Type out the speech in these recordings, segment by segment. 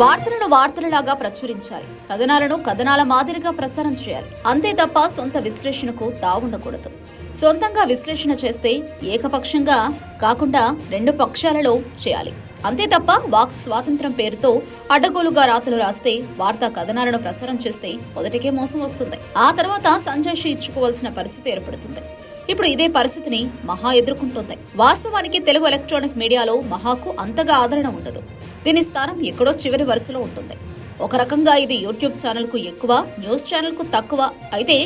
వార్తలను వార్తలలాగా ప్రచురించాలి. కథనాలను కథనాల మాదిరిగా ప్రసారం చేయాలి. అంతే తప్ప సొంత విశ్లేషణకు తావుండకూడదు. సొంతంగా విశ్లేషణ చేస్తే ఏకపక్షంగా కాకుండా రెండు పక్షాలలో చేయాలి. అంతే తప్ప వాక్ స్వాతంత్రం పేరుతో అడ్డగోలుగా రాతలు రాస్తే వార్తా కథనాలను ప్రసారం చేస్తే మొదటికే మోసం వస్తుంది. ఆ తర్వాత సంజయ్ ఇచ్చుకోవాల్సిన పరిస్థితి ఏర్పడుతుంది. ఇప్పుడు ఇదే పరిస్థితిని మహా ఎదుర్కొంటోంది. వాస్తవానికి తెలుగు ఎలక్ట్రానిక్ మీడియాలో మహాకు అంతగా ఆదరణ ఉండదు. దీని స్థానం ఎక్కడో చివరి వరుసలో ఉంటుంది. ఒక రకంగా ఇది యూట్యూబ్ ఛానల్కు ఎక్కువ న్యూస్ ఛానల్కు తక్కువ. అయితే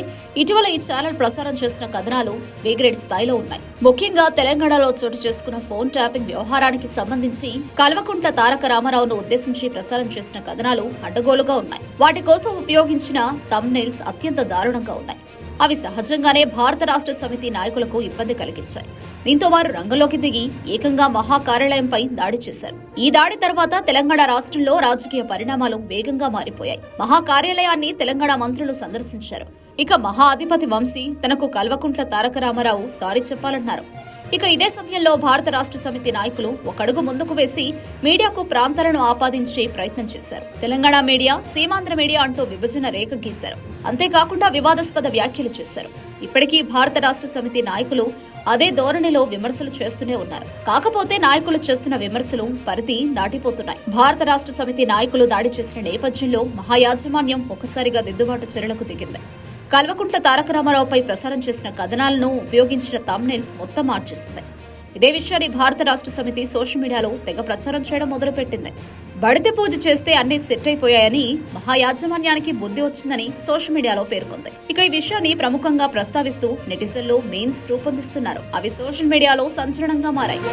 ఇటీవల ఈ ఛానల్ ప్రసారం చేసిన కథనాలు బి గ్రేడ్ స్థాయిలో ఉన్నాయి. ముఖ్యంగా తెలంగాణలో చోటు చేసుకున్న ఫోన్ ట్యాపింగ్ వ్యవహారానికి సంబంధించి కల్వకుంట్ల తారక రామారావును ఉద్దేశించి ప్రసారం చేసిన కథనాలు అడ్డగోలుగా ఉన్నాయి. వాటి కోసం ఉపయోగించిన తమ్నైల్స్ అత్యంత దారుణంగా ఉన్నాయి. అవి సహజంగానే భారత రాష్ట్ర సమితి నాయకులకు ఇబ్బంది కలిగించాయి. దీంతో వారు రంగంలోకి దిగి ఏకంగా మహా కార్యాలయంపై దాడి చేశారు. ఈ దాడి తర్వాత తెలంగాణ రాష్ట్రంలో రాజకీయ పరిణామాలు వేగంగా మారిపోయాయి. మహా కార్యాలయాన్ని తెలంగాణ మంత్రులు సందర్శించారు. ఇక మహా అధిపతి వంశీ తనకు కల్వకుంట్ల తారక రామారావు సారీ చెప్పాలన్నారు. ఇక ఇదే సమయంలో భారత రాష్ట్ర సమితి నాయకులు ఒకడుగు ముందుకు వేసి మీడియాకు ప్రాంతాలను ఆపాదించే ప్రయత్నం చేశారు. తెలంగాణ మీడియా సీమాంధ్ర మీడియా అంటూ విభజన రేఖ గీశారు. అంతేకాకుండా వివాదాస్పద వ్యాఖ్యలు చేశారు. ఇప్పటికీ భారత రాష్ట్ర సమితి నాయకులు అదే ధోరణిలో విమర్శలు చేస్తూనే ఉన్నారు. కాకపోతే నాయకులు చేస్తున్న విమర్శలు పరిధి దాటిపోతున్నాయి. భారత రాష్ట్ర సమితి నాయకులు దాడి చేసిన నేపథ్యంలో మహాయాజమాన్యం ఒక్కసారిగా దిద్దుబాటు చర్యలకు దిగింది. కల్వకుంట్ల తారక రామారావుపై ప్రసారం చేసిన కథనాలను ఉపయోగించిన తమ్నైల్స్ మొత్తం మార్చేస్తుంది ఇదే విషయాన్ని భారత రాష్ట్ర సమితి సోషల్ మీడియాలో తెగ ప్రచారం చేయడం మొదలుపెట్టింది. బడితే పూజ చేస్తే అన్ని సెట్ అయిపోయాయని మహాయాజమాన్యానికి బుద్ధి వచ్చిందని సోషల్ మీడియాలో పేర్కొంది. ఇక ఈ విషయాన్ని ప్రముఖంగా ప్రస్తావిస్తూ నెటిజన్లు మీమ్స్ రూపొందిస్తున్నారు. అవి సోషల్ మీడియాలో సంచలనంగా మారాయి.